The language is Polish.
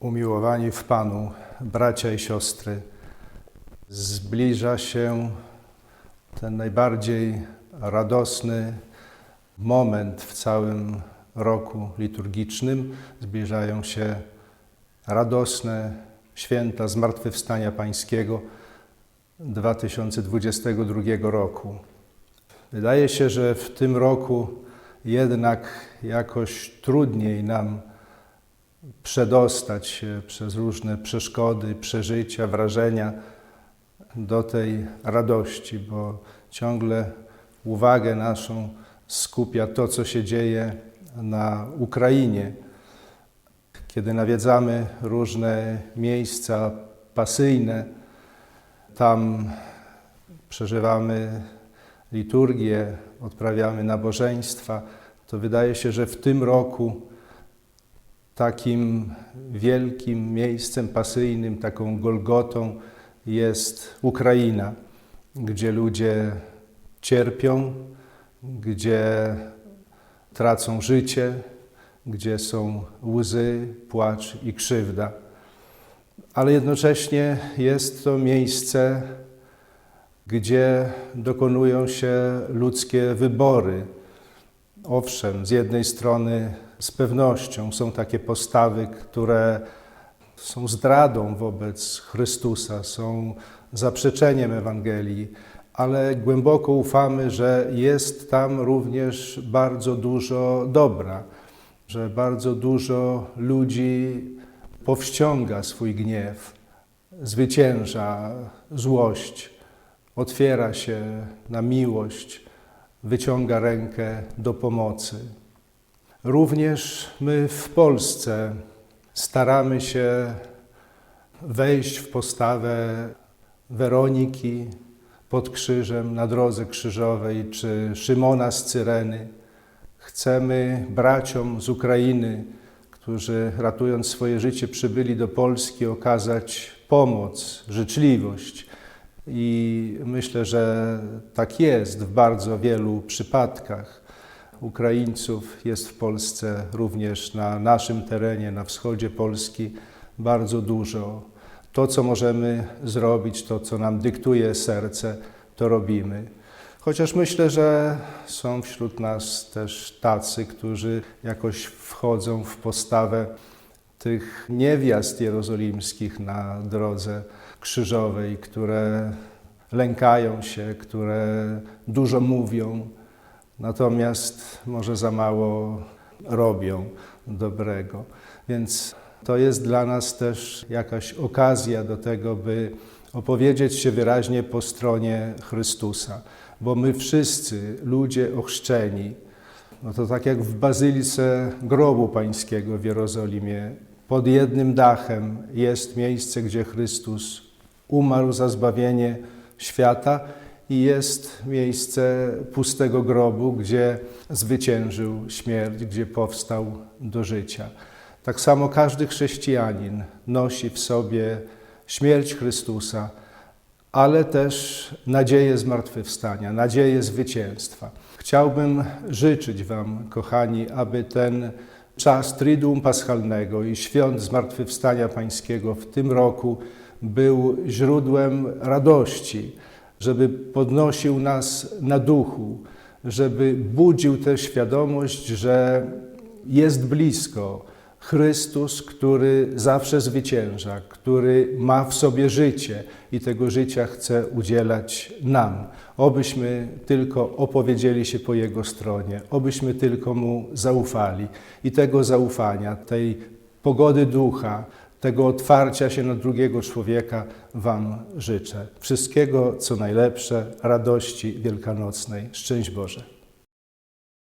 Umiłowani w Panu, bracia i siostry, zbliża się ten najbardziej radosny moment w całym roku liturgicznym. Zbliżają się radosne święta Zmartwychwstania Pańskiego 2022 roku. Wydaje się, że w tym roku jednak jakoś trudniej nam przedostać się przez różne przeszkody, przeżycia, wrażenia do tej radości, bo ciągle uwagę naszą skupia to, co się dzieje na Ukrainie. Kiedy nawiedzamy różne miejsca pasyjne, tam przeżywamy liturgię, odprawiamy nabożeństwa, to wydaje się, że w tym roku takim wielkim miejscem pasyjnym, taką Golgotą jest Ukraina, gdzie ludzie cierpią, gdzie tracą życie, gdzie są łzy, płacz i krzywda. Ale jednocześnie jest to miejsce, gdzie dokonują się ludzkie wybory. Owszem, z jednej strony z pewnością są takie postawy, które są zdradą wobec Chrystusa, są zaprzeczeniem Ewangelii, ale głęboko ufamy, że jest tam również bardzo dużo dobra, że bardzo dużo ludzi powściąga swój gniew, zwycięża złość, otwiera się na miłość, wyciąga rękę do pomocy. Również my w Polsce staramy się wejść w postawę Weroniki pod krzyżem na drodze krzyżowej, czy Szymona z Cyreny. Chcemy braciom z Ukrainy, którzy ratując swoje życie przybyli do Polski, okazać pomoc, życzliwość. I myślę, że tak jest w bardzo wielu przypadkach. Ukraińców jest w Polsce, również na naszym terenie, na wschodzie Polski, bardzo dużo. To, co możemy zrobić, to, co nam dyktuje serce, to robimy. Chociaż myślę, że są wśród nas też tacy, którzy jakoś wchodzą w postawę tych niewiast jerozolimskich na drodze krzyżowej, które lękają się, które dużo mówią, natomiast może za mało robią dobrego. Więc to jest dla nas też jakaś okazja do tego, by opowiedzieć się wyraźnie po stronie Chrystusa, bo my wszyscy, ludzie ochrzczeni, no to tak jak w bazylice grobu pańskiego w Jerozolimie, pod jednym dachem jest miejsce, gdzie Chrystus umarł za zbawienie świata i jest miejsce pustego grobu, gdzie zwyciężył śmierć, gdzie powstał do życia. Tak samo każdy chrześcijanin nosi w sobie śmierć Chrystusa, ale też nadzieję zmartwychwstania, nadzieję zwycięstwa. Chciałbym życzyć Wam, kochani, aby ten czas Triduum Paschalnego i świąt Zmartwychwstania Pańskiego w tym roku był źródłem radości, żeby podnosił nas na duchu, żeby budził tę świadomość, że jest blisko Chrystus, który zawsze zwycięża, który ma w sobie życie i tego życia chce udzielać nam. Obyśmy tylko opowiedzieli się po Jego stronie, obyśmy tylko Mu zaufali i tego zaufania, tej pogody ducha, tego otwarcia się na drugiego człowieka Wam życzę. Wszystkiego, co najlepsze, radości wielkanocnej. Szczęść Boże.